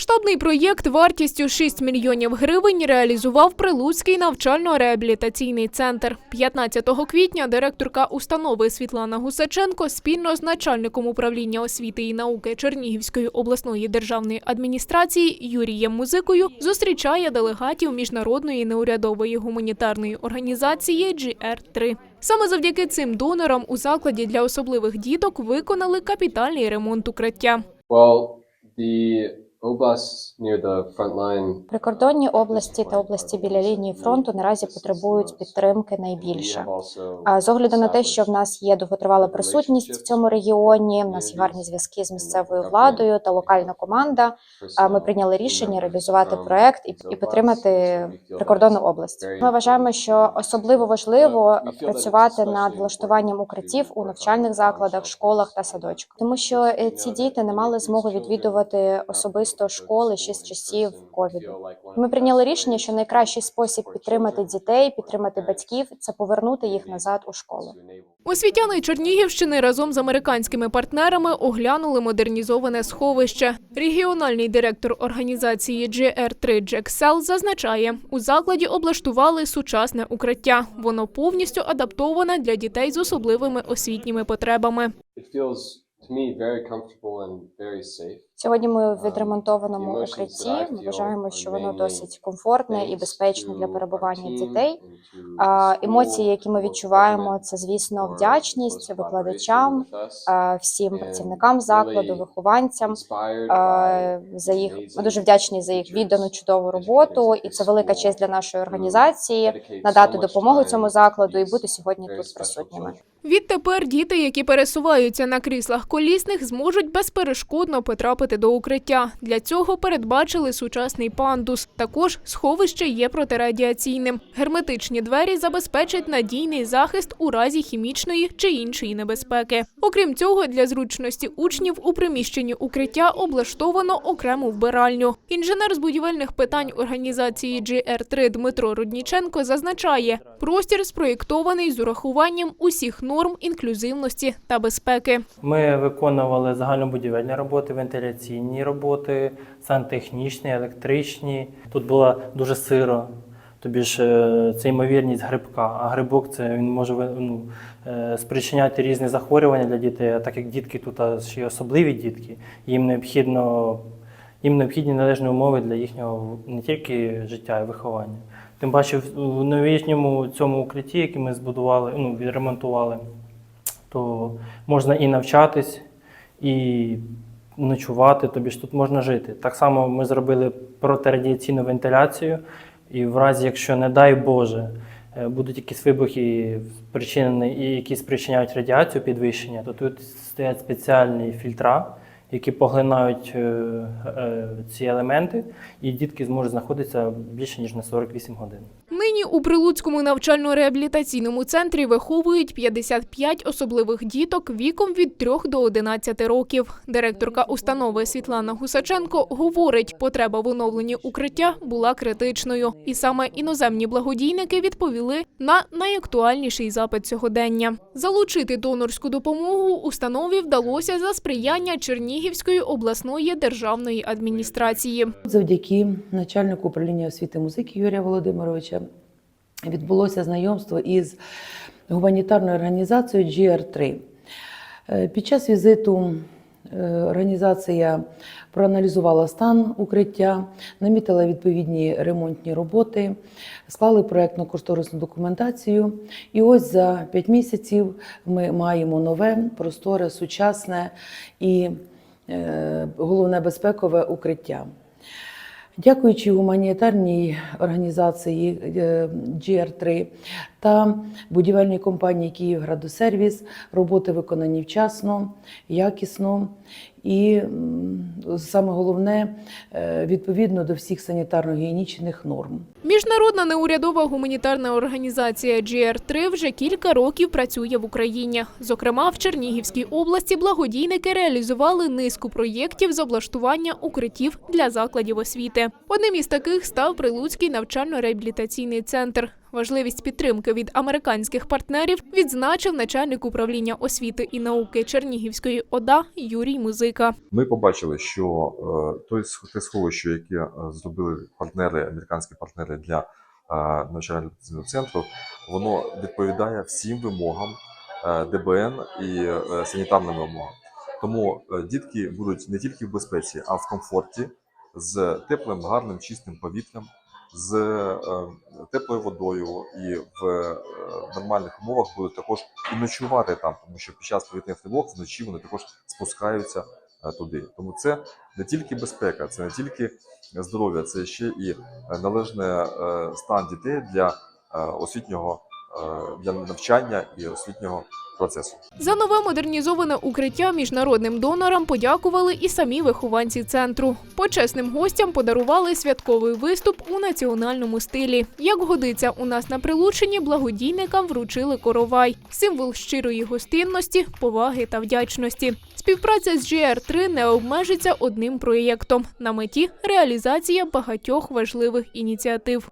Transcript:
Масштабний проєкт вартістю 6 мільйонів гривень реалізував Прилуцький навчально-реабілітаційний центр. 15 квітня директорка установи Світлана Гусаченко спільно з начальником управління освіти і науки Чернігівської обласної державної адміністрації Юрієм Музикою зустрічає делегатів міжнародної неурядової гуманітарної організації GR3. Саме завдяки цим донорам у закладі для особливих діток виконали капітальний ремонт укриття. Well, the Прикордонні області та області біля лінії фронту наразі потребують підтримки найбільше. А з огляду на те, що в нас є довготривала присутність в цьому регіоні, в нас є гарні зв'язки з місцевою владою та локальна команда. Ми прийняли рішення реалізувати проект і, і підтримати прикордонну область. Ми вважаємо, що особливо важливо працювати над влаштуванням укриттів у навчальних закладах, школах та садочках, тому що е, ці діти не мали змоги відвідувати особисто школи ще з часів ковіду. Ми прийняли рішення, що найкращий спосіб підтримати дітей, підтримати батьків це повернути їх назад у школу. Освітяни Чернігівщини разом з американськими партнерами оглянули модернізоване сховище. Регіональний директор організації GR3 Джек Сел зазначає, у закладі облаштували сучасне укриття. Воно повністю адаптоване для дітей з особливими освітніми потребами. It feels to me very comfortable and very safe. Сьогодні ми в відремонтованому укритті. Ми вважаємо, що воно досить комфортне і безпечне для перебування дітей. Емоції, які ми відчуваємо, це звісно вдячність викладачам, всім працівникам закладу, вихованцям. За їх ми дуже вдячні за їх віддану чудову роботу, і це велика честь для нашої організації надати допомогу цьому закладу і бути сьогодні тут присутніми. Відтепер діти, які пересуваються на кріслах колісних, зможуть безперешкодно потрапити до укриття. Для цього передбачили сучасний пандус. Також сховище є протирадіаційним. Герметичні двері забезпечать надійний захист у разі хімічної чи іншої небезпеки. Окрім цього, для зручності учнів у приміщенні укриття облаштовано окрему вбиральню. Інженер з будівельних питань організації GR3 Дмитро Рудніченко зазначає, простір спроєктований з урахуванням усіх норм інклюзивності та безпеки. Ми виконували загальнобудівельні роботи, вентиляційні роботи, сантехнічні, електричні. Тут було дуже сиро. Тобі ж е, це ймовірність грибка. А грибок це він може ну, е, спричиняти різні захворювання для дітей. А так як дітки тут а, ще й особливі дітки, їм необхідно їм необхідні належні умови для їхнього не тільки життя, й виховання. Тим паче в новітньому цьому укритті, яке ми збудували, ну, відремонтували, то можна і навчатись, і ночувати, тобі ж тут можна жити. Так само ми зробили протирадіаційну вентиляцію, і в разі, якщо, не дай Боже, е, будуть якісь вибухи спричинені і які спричиняють радіацію підвищення, то тут стоять спеціальні фільтра, які поглинають е, е, ці елементи, і дітки зможуть знаходитися більше ніж на 48 годин. У Прилуцькому навчально-реабілітаційному центрі виховують 55 особливих діток віком від 3 до 11 років. Директорка установи Світлана Гусаченко говорить, потреба в оновленні укриття була критичною, і саме іноземні благодійники відповіли на найактуальніший запит сьогодення. Залучити донорську допомогу установі вдалося за сприяння Чернігівської обласної державної адміністрації. Завдяки начальнику управління освіти музики Юрія Володимировича відбулося знайомство із гуманітарною організацією GR3. Е, Під час візиту е, організація проаналізувала стан укриття, намітила відповідні ремонтні роботи, склали проєктну кошторисну документацію. І ось за 5 місяців ми маємо нове, просторе, сучасне і е, головне безпекове укриття. Дякуючи гуманітарній організації е, GR3 та будівельній компанії «Київградосервіс» роботи виконані вчасно, якісно і саме головне е, відповідно до всіх санітарно-гігієнічних норм. Міжнародна неурядова гуманітарна організація GR3 вже кілька років працює в Україні. Зокрема, в Чернігівській області благодійники реалізували низку проєктів з облаштування укриттів для закладів освіти. Одним із таких став Прилуцький навчально-реабілітаційний центр. Важливість підтримки від американських партнерів відзначив начальник управління освіти і науки Чернігівської ОДА Юрій Музика. Ми побачили, що е, той сховище, яке е, зробили партнери, американські партнери для е, навчально-репетиційного центру, воно відповідає всім вимогам ДБН і санітарним вимогам. Тому дітки будуть не тільки в безпеці, а в комфорті з теплим, гарним, чистим повітрям, з е, теплою водою і в е, нормальних умовах будуть також і ночувати там, тому що під час повітряних тривог вночі вони також спускаються е, туди. Тому це не тільки безпека, це не тільки здоров'я, це ще і належний стан дітей для освітнього для навчання і освітнього процесу. За нове модернізоване укриття міжнародним донорам подякували і самі вихованці центру. Почесним гостям подарували святковий виступ у національному стилі. Як годиться, у нас на прилученні благодійникам вручили коровай символ щирої гостинності, поваги та вдячності. Співпраця з GR3 не обмежиться одним проєктом на меті реалізація багатьох важливих ініціатив.